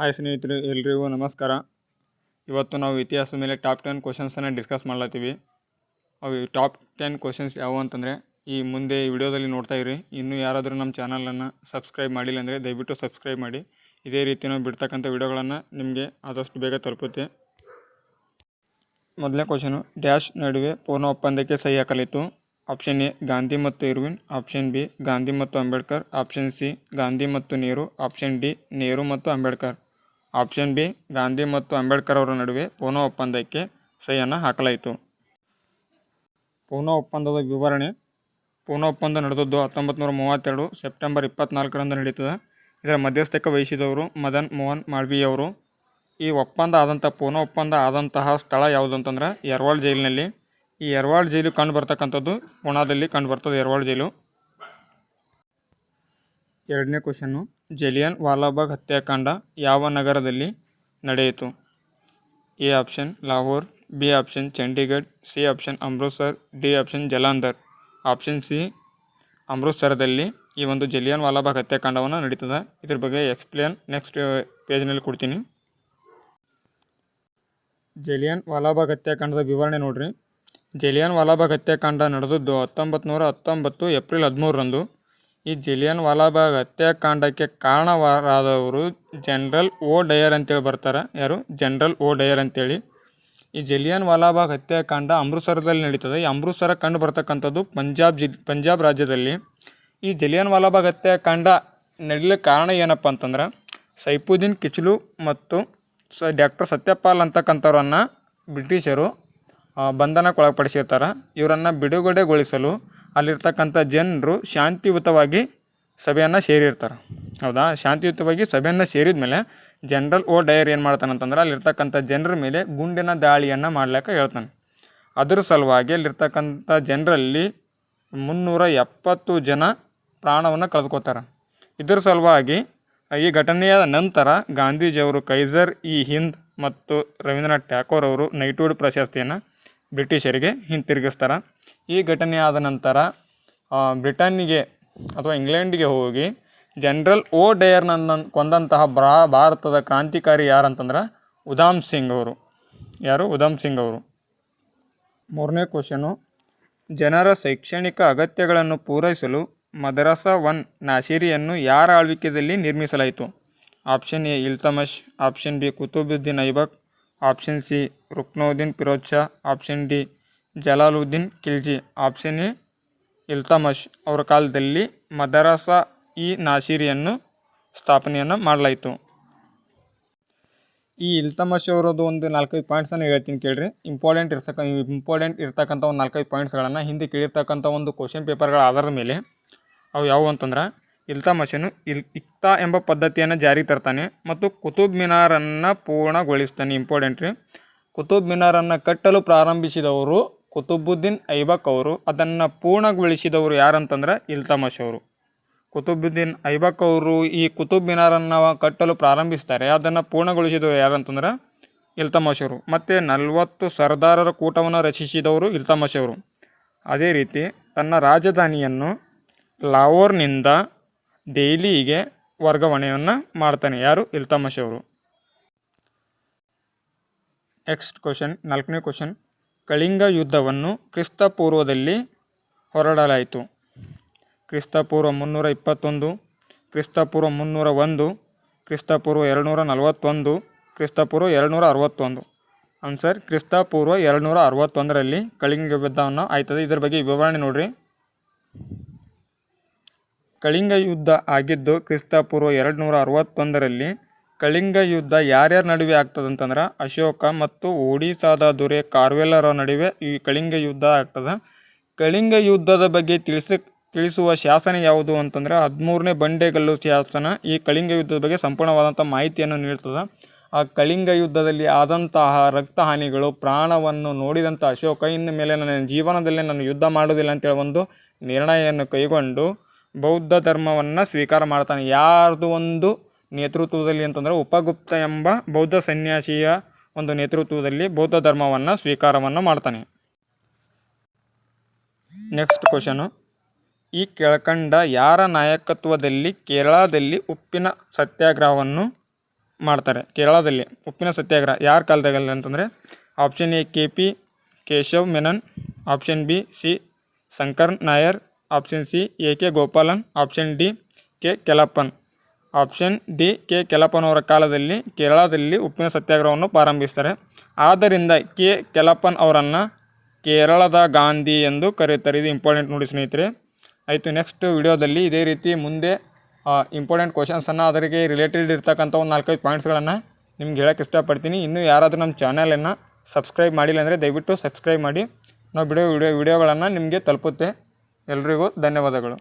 Hi ಸ್ನೇಹಿತರು, ಎಲ್ರಿಗೂ ನಮಸ್ಕಾರ. ಇವತ್ತು ನಾವು ಇತಿಹಾಸದ ಮೇಲೆ ಟಾಪ್ ಟೆನ್ ಕ್ವಶನ್ಸನ್ನು ಡಿಸ್ಕಸ್ ಮಾಡ್ಲತ್ತೀವಿ. ಅವು ಟಾಪ್ ಟೆನ್ ಕ್ವಶನ್ಸ್ ಯಾವುವು ಅಂತಂದರೆ, ಈ ಮುಂದೆ ಈ ವಿಡಿಯೋದಲ್ಲಿ ನೋಡ್ತಾ ಇರಿ ಇನ್ನೂ ಯಾರಾದರೂ ನಮ್ಮ ಚಾನಲನ್ನು ಸಬ್ಸ್ಕ್ರೈಬ್ ಮಾಡಿಲ್ಲ ಅಂದರೆ ದಯವಿಟ್ಟು ಸಬ್ಸ್ಕ್ರೈಬ್ ಮಾಡಿ. ಇದೇ ರೀತಿ ನಾವು ಬಿಡ್ತಕ್ಕಂಥ ವಿಡಿಯೋಗಳನ್ನು ನಿಮಗೆ ಆದಷ್ಟು ಬೇಗ ತಲುಪುತ್ತೆ. ಮೊದಲನೇ ಕ್ವಶನು ಡ್ಯಾಶ್ ನಡುವೆ ಪೂರ್ಣ ಒಪ್ಪಂದಕ್ಕೆ ಸಹಿ ಹಾಕಲಿತ್ತು. ಆಪ್ಷನ್ ಎ, ಗಾಂಧಿ ಮತ್ತು ಇರ್ವಿನ್. ಆಪ್ಷನ್ ಬಿ, ಗಾಂಧಿ ಮತ್ತು ಅಂಬೇಡ್ಕರ್. ಆಪ್ಷನ್ ಸಿ, ಗಾಂಧಿ ಮತ್ತು ನೆಹರು. ಆಪ್ಷನ್ ಡಿ, ನೆಹರು ಮತ್ತು ಅಂಬೇಡ್ಕರ್. ಆಪ್ಷನ್ ಬಿ, ಗಾಂಧಿ ಮತ್ತು ಅಂಬೇಡ್ಕರ್ ಅವರ ನಡುವೆ ಪೂನಾ ಒಪ್ಪಂದಕ್ಕೆ ಸಹಿಯನ್ನು ಹಾಕಲಾಯಿತು. ಪೂನಾ ಒಪ್ಪಂದದ ವಿವರಣೆ ಪೂನಾ ಒಪ್ಪಂದ ನಡೆದದ್ದು ಹತ್ತೊಂಬತ್ತು ನೂರ ಮೂವತ್ತೆರಡು ಸೆಪ್ಟೆಂಬರ್ ಇಪ್ಪತ್ನಾಲ್ಕರಂದು ನಡೀತದೆ. ಇದರ ಮಧ್ಯಸ್ಥಿಕೆ ವಹಿಸಿದವರು ಮದನ್ ಮೋಹನ್ ಮಾಳ್ವಿಯವರು ಈ ಒಪ್ಪಂದ ಆದಂಥ ಪೂನಾ ಒಪ್ಪಂದ ಆದಂತಹ ಸ್ಥಳ ಯಾವುದು ಅಂತಂದ್ರೆ ಯರ್ವಾಳ್ ಜೈಲಿನಲ್ಲಿ. ಈ ಯರ್ವಾಳ್ ಜೈಲು ಕಂಡು ಬರ್ತಕ್ಕಂಥದ್ದು ಪುಣಾದಲ್ಲಿ ಕಂಡು ಬರ್ತದೆ, ಎರವಾಳ್ ಜೈಲು. ಎರಡನೇ ಕ್ವಶನ್ನು, ಜಲಿಯನ್ ವಾಲಾಬಾಗ್ ಹತ್ಯಾಕಾಂಡ ಯಾವ ನಗರದಲ್ಲಿ ನಡೆಯಿತು? A option Lahore, B option Chandigarh C option Amritsar, D option Jalandhar. Option C ಅಮೃತ್ಸರದಲ್ಲಿ ಈ ಒಂದು ಜಲಿಯನ್ ವಾಲಾಬಾಗ್ ಹತ್ಯಾಕಾಂಡವನ್ನು ನಡೀತದೆ. ಇದ್ರ ಬಗ್ಗೆ ಎಕ್ಸ್ಪ್ಲೇನ್ ನೆಕ್ಸ್ಟ್ ಪೇಜ್ನಲ್ಲಿ ಕೊಡ್ತೀನಿ. ಜಲಿಯನ್ ವಾಲಾಬಾಗ್ ಹತ್ಯಾಕಾಂಡದ ವಿವರಣೆ ನೋಡಿರಿ. ಜಲಿಯನ್ ವಾಲಾಬಾಗ್ ಹತ್ಯಾಕಾಂಡ ನಡೆದದ್ದು ಹತ್ತೊಂಬತ್ತು ನೂರ ಹತ್ತೊಂಬತ್ತು ಏಪ್ರಿಲ್ ಹದಿಮೂರರಂದು. ಈ ಜಲಿಯನ್ ವಾಲಾಬಾಗ್ ಹತ್ಯಾಕಾಂಡಕ್ಕೆ ಕಾರಣವಾದವರು ಜನರಲ್ ಓ ಡಯರ್ ಅಂತೇಳಿ ಬರ್ತಾರೆ. ಯಾರು? ಜನರಲ್ ಓ ಡಯರ್ ಅಂತೇಳಿ. ಈ ಜಲಿಯನ್ ವಾಲಾಬಾಗ್ ಹತ್ಯಾಕಾಂಡ ಅಮೃತ್ಸರದಲ್ಲಿ ನಡೀತದೆ. ಈ ಅಮೃತ್ಸರ ಕಂಡು ಬರ್ತಕ್ಕಂಥದ್ದು ಪಂಜಾಬ್ ಜಿ ಪಂಜಾಬ್ ರಾಜ್ಯದಲ್ಲಿ. ಈ ಜಲಿಯನ್ ವಾಲಾಬಾಗ್ ಹತ್ಯಾಕಾಂಡ ನಡೀಲಿಕ್ಕೆ ಕಾರಣ ಏನಪ್ಪ ಅಂತಂದ್ರೆ, ಸೈಫುದ್ದೀನ್ ಕಿಚ್ಲು ಮತ್ತು ಸ, ಡಾಕ್ಟರ್ ಸತ್ಯಪಾಲ್ ಅಂತಕ್ಕಂಥವ್ರನ್ನು ಬ್ರಿಟಿಷರು ಬಂಧನಕ್ಕೆ ಒಳಪಡಿಸಿರ್ತಾರೆ ಇವರನ್ನು ಬಿಡುಗಡೆಗೊಳಿಸಲು ಅಲ್ಲಿರ್ತಕ್ಕಂಥ ಜನರು ಶಾಂತಿಯುತವಾಗಿ ಸಭೆಯನ್ನು ಸೇರಿರ್ತಾರೆ. ಹೌದಾ? ಶಾಂತಿಯುತವಾಗಿ ಸಭೆಯನ್ನು ಸೇರಿದ ಮೇಲೆ ಜನರಲ್ ಓ ಡಯರ್ ಏನು ಮಾಡ್ತಾನೆ ಅಂತಂದ್ರೆ ಅಲ್ಲಿರ್ತಕ್ಕಂಥ ಜನರ ಮೇಲೆ ಗುಂಡಿನ ದಾಳಿಯನ್ನು ಮಾಡ್ಲಿಕ್ಕೆ ಹೇಳ್ತಾನೆ. ಅದರ ಸಲುವಾಗಿ ಅಲ್ಲಿರ್ತಕ್ಕಂಥ ಜನರಲ್ಲಿ ಮುನ್ನೂರ ಎಪ್ಪತ್ತು ಜನ ಪ್ರಾಣವನ್ನು ಕಳೆದುಕೋತಾರೆ ಇದರ ಸಲುವಾಗಿ ಈ ಘಟನೆಯ ನಂತರ ಗಾಂಧೀಜಿಯವರು ಕೈಸರ್ ಇ ಹಿಂದ್ ಮತ್ತು ರವೀಂದ್ರನಾಥ್ ಟ್ಯಾಗೋರ್ ಅವರು ನೈಟ್ವುಡ್ ಪ್ರಶಸ್ತಿಯನ್ನು ಬ್ರಿಟಿಷರಿಗೆ ಹಿಂತಿರುಗಿಸ್ತಾರೆ. ಈ ಘಟನೆ ಆದ ನಂತರ ಬ್ರಿಟನ್ನಿಗೆ ಅಥವಾ ಇಂಗ್ಲೆಂಡಿಗೆ ಹೋಗಿ ಜನರಲ್ ಓ ಡಯರ್ನನ್ನ ಕೊಂದಂತಹ ಬ್ರಾ, ಭಾರತದ ಕ್ರಾಂತಿಕಾರಿ ಯಾರಂತಂದ್ರೆ ಉಧಾಮ್ ಸಿಂಗ್ ಅವರು. ಯಾರು? ಉಧಾಮ್ ಸಿಂಗ್ ಅವರು. ಮೂರನೇ ಕ್ವಶನು, ಜನರ ಶೈಕ್ಷಣಿಕ ಅಗತ್ಯಗಳನ್ನು ಪೂರೈಸಲು ಮದರಸಾ ಒನ್ ನಾಸಿರಿಯನ್ನು ಯಾರ ಆಳ್ವಿಕೆಯಲ್ಲಿ ನಿರ್ಮಿಸಲಾಯಿತು? Option A Iltutmish option B, Qutbuddin Aibak, option C Ruknuddin Firoz Shah option D Jalaluddin Khilji. Option A, Iltutmish. ಅವರ ಕಾಲದಲ್ಲಿ ಮದರಸಾ ಇ ನಾಸಿರಿಯನ್ನು ಸ್ಥಾಪನೆಯನ್ನು ಮಾಡಲಾಯಿತು. ಈ ಇಲ್ತಮಶ್ ಅವರದ್ದು ಒಂದು ನಾಲ್ಕೈದು ಪಾಯಿಂಟ್ಸನ್ನು ಹೇಳ್ತೀನಿ ಕೇಳಿರಿ. ಇಂಪಾರ್ಟೆಂಟ್ ಇರ್ತಕ್ಕ ಇಂಪಾರ್ಟೆಂಟ್ ಇರ್ತಕ್ಕಂಥ ಒಂದು ನಾಲ್ಕೈದು ಪಾಯಿಂಟ್ಸ್ಗಳನ್ನು ಹಿಂದೆ ಕೇಳಿರ್ತಕ್ಕಂಥ ಒಂದು ಕ್ವಶನ್ ಪೇಪರ್ಗಳ ಆಧಾರದ ಮೇಲೆ ಅವು ಯಾವುವು ಅಂತಂದ್ರೆ ಇಲ್ತಮಶನು ಇಲ್, ಇಕ್ತಾ ಎಂಬ ಪದ್ಧತಿಯನ್ನು ಜಾರಿಗೆ ತರ್ತಾನೆ ಮತ್ತು ಕುತುಬ್ ಮಿನಾರನ್ನು ಪೂರ್ಣಗೊಳಿಸ್ತಾನೆ. ಇಂಪಾರ್ಟೆಂಟ್ ರೀ. ಕುತುಬ್ ಮಿನಾರನ್ನು ಕಟ್ಟಲು ಪ್ರಾರಂಭಿಸಿದವರು ಕುತುಬುದ್ದೀನ್ ಐಬಕ್ ಅವರು ಅದನ್ನು ಪೂರ್ಣಗೊಳಿಸಿದವರು ಯಾರಂತಂದ್ರೆ ಇಲ್ತಮಶ್ ಅವರು. ಕುತುಬುದ್ದೀನ್ ಐಬಕ್ ಅವರು ಈ ಕುತುಬ್ ಮಿನಾರನ್ನು ಕಟ್ಟಲು ಪ್ರಾರಂಭಿಸ್ತಾರೆ. ಅದನ್ನು ಪೂರ್ಣಗೊಳಿಸಿದವರು ಯಾರಂತಂದ್ರೆ ಇಲ್ತಮಶ್ ಅವರು. ಮತ್ತು ನಲವತ್ತು ಸರ್ದಾರರ ಕೂಟವನ್ನು ರಚಿಸಿದವರು ಇಲ್ತಮಶ್ ಅವರು. ಅದೇ ರೀತಿ ತನ್ನ ರಾಜಧಾನಿಯನ್ನು ಲಾವೋರ್ನಿಂದ ದೆಹಲಿಗೆ ವರ್ಗಾವಣೆಯನ್ನು ಮಾಡ್ತಾನೆ. ಯಾರು? ಇಲ್ತಮಶ್ ಅವರು. ನೆಕ್ಸ್ಟ್ ಕ್ವಶನ್ ನಾಲ್ಕನೇ ಕ್ವಶನ್ ಕಳಿಂಗ ಯುದ್ಧವನ್ನು ಕ್ರಿಸ್ತಪೂರ್ವದಲ್ಲಿ ಹೊರಡಲಾಯಿತು. ಕ್ರಿಸ್ತಪೂರ್ವ ಮುನ್ನೂರ ಇಪ್ಪತ್ತೊಂದು, ಕ್ರಿಸ್ತಪೂರ್ವ ಮುನ್ನೂರ ಒಂದು, ಕ್ರಿಸ್ತಪೂರ್ವ ಎರಡುನೂರ ನಲವತ್ತೊಂದು, ಕ್ರಿಸ್ತಪೂರ್ವ ಎರಡುನೂರ ಅರವತ್ತೊಂದು. ಆನ್ಸರ್ ಕ್ರಿಸ್ತಪೂರ್ವ ಎರಡುನೂರ ಅರವತ್ತೊಂದರಲ್ಲಿ ಕಳಿಂಗ ಯುದ್ಧವನ್ನು ಆಯ್ತದೆ. ಇದರ ಬಗ್ಗೆ ವಿವರಣೆ ನೋಡ್ರಿ. ಕಳಿಂಗ ಯುದ್ಧ ಆಗಿದ್ದು ಕ್ರಿಸ್ತಪೂರ್ವ ಎರಡುನೂರ ಅರವತ್ತೊಂದರಲ್ಲಿ ಕಳಿಂಗ ಯುದ್ಧ ಯಾರ್ಯಾರ ನಡುವೆ ಆಗ್ತದೆ ಅಂತಂದ್ರೆ ಅಶೋಕ ಮತ್ತು ಒಡಿಸಾದ ದೊರೆ ಕಾರ್ವೆಲ್ಲರ ನಡುವೆ ಈ ಕಳಿಂಗ ಯುದ್ಧ ಆಗ್ತದೆ. ಕಳಿಂಗ ಯುದ್ಧದ ಬಗ್ಗೆ ತಿಳಿಸ, ತಿಳಿಸುವ ಶಾಸನ ಯಾವುದು ಅಂತಂದ್ರೆ ಹದಿಮೂರನೇ ಬಂಡೆಗಲ್ಲು ಶಾಸನ ಈ ಕಳಿಂಗ ಯುದ್ಧದ ಬಗ್ಗೆ ಸಂಪೂರ್ಣವಾದಂಥ ಮಾಹಿತಿಯನ್ನು ನೀಡ್ತದೆ. ಆ ಕಳಿಂಗ ಯುದ್ಧದಲ್ಲಿ ಆದಂತಹ ರಕ್ತ ಹಾನಿಗಳು ಪ್ರಾಣವನ್ನು ನೋಡಿದಂಥ ಅಶೋಕ ಇನ್ನು ಮೇಲೆ ನನ್ನ ಜೀವನದಲ್ಲಿ ನಾನು ಯುದ್ಧ ಮಾಡೋದಿಲ್ಲ ಅಂತೇಳಿ ಒಂದು ನಿರ್ಣಯವನ್ನು ಕೈಗೊಂಡು ಬೌದ್ಧ ಧರ್ಮವನ್ನು ಸ್ವೀಕಾರ ಮಾಡ್ತಾನೆ. ಯಾರ್ದು ಒಂದು ನೇತೃತ್ವದಲ್ಲಿ ಅಂತಂದರೆ ಉಪಗುಪ್ತ ಎಂಬ ಬೌದ್ಧ ಸನ್ಯಾಸಿಯ ಒಂದು ನೇತೃತ್ವದಲ್ಲಿ ಬೌದ್ಧ ಧರ್ಮವನ್ನು ಸ್ವೀಕಾರವನ್ನು ಮಾಡ್ತಾನೆ. ನೆಕ್ಸ್ಟ್ ಕ್ವಶನು ಈ ಕೆಳಕಂಡ ಯಾರ ನಾಯಕತ್ವದಲ್ಲಿ ಕೇರಳದಲ್ಲಿ ಉಪ್ಪಿನ ಸತ್ಯಾಗ್ರಹವನ್ನು ಮಾಡ್ತಾರೆ? ಕೇರಳದಲ್ಲಿ ಉಪ್ಪಿನ ಸತ್ಯಾಗ್ರಹ ಯಾರ ಕಾಲದಾಗಲ್ಲ ಅಂತಂದರೆ option A K P Keshav Menon option B C Shankar Nair option C A K Gopalan option D K Kelappan option D, K ಕೆಲಪ್ಪನವರ ಕಾಲದಲ್ಲಿ ಕೇರಳದಲ್ಲಿ ಉಪ್ಪಿನ ಸತ್ಯಾಗ್ರಹವನ್ನು ಪ್ರಾರಂಭಿಸ್ತಾರೆ ಆದ್ದರಿಂದ ಕೆ ಕೆಲಪ್ಪನ್ ಅವರನ್ನು ಕೇರಳದ ಗಾಂಧಿ ಎಂದು ಕರೆಯುತ್ತಾರೆ ಇದು ಇಂಪಾರ್ಟೆಂಟ್ ನೋಡಿ ಸ್ನೇಹಿತರೆ. ಆಯಿತು ನೆಕ್ಸ್ಟ್ ವಿಡಿಯೋದಲ್ಲಿ ಇದೇ ರೀತಿ ಮುಂದೆ ಇಂಪಾರ್ಟೆಂಟ್ ಕ್ವಶನ್ಸನ್ನು ಅದರಿಗೆ ರಿಲೇಟೆಡ್ ಇರ್ತಕ್ಕಂಥ ಒಂದು ನಾಲ್ಕೈದು ಪಾಯಿಂಟ್ಸ್ಗಳನ್ನು ನಿಮ್ಗೆ ಹೇಳೋಕ್ಕೆ ಇಷ್ಟಪಡ್ತೀನಿ. ಇನ್ನೂ ಯಾರಾದರೂ ನಮ್ಮ ಚಾನಲನ್ನು ಸಬ್ಸ್ಕ್ರೈಬ್ ಮಾಡಿಲ್ಲ ಅಂದರೆ ದಯವಿಟ್ಟು ಸಬ್ಸ್ಕ್ರೈಬ್ ಮಾಡಿ. ನಾವು ಬಿಡೋ ವಿಡಿಯೋ ವಿಡಿಯೋಗಳನ್ನು ನಿಮಗೆ ತಲುಪುತ್ತೆ. ಎಲ್ರಿಗೂ ಧನ್ಯವಾದಗಳು.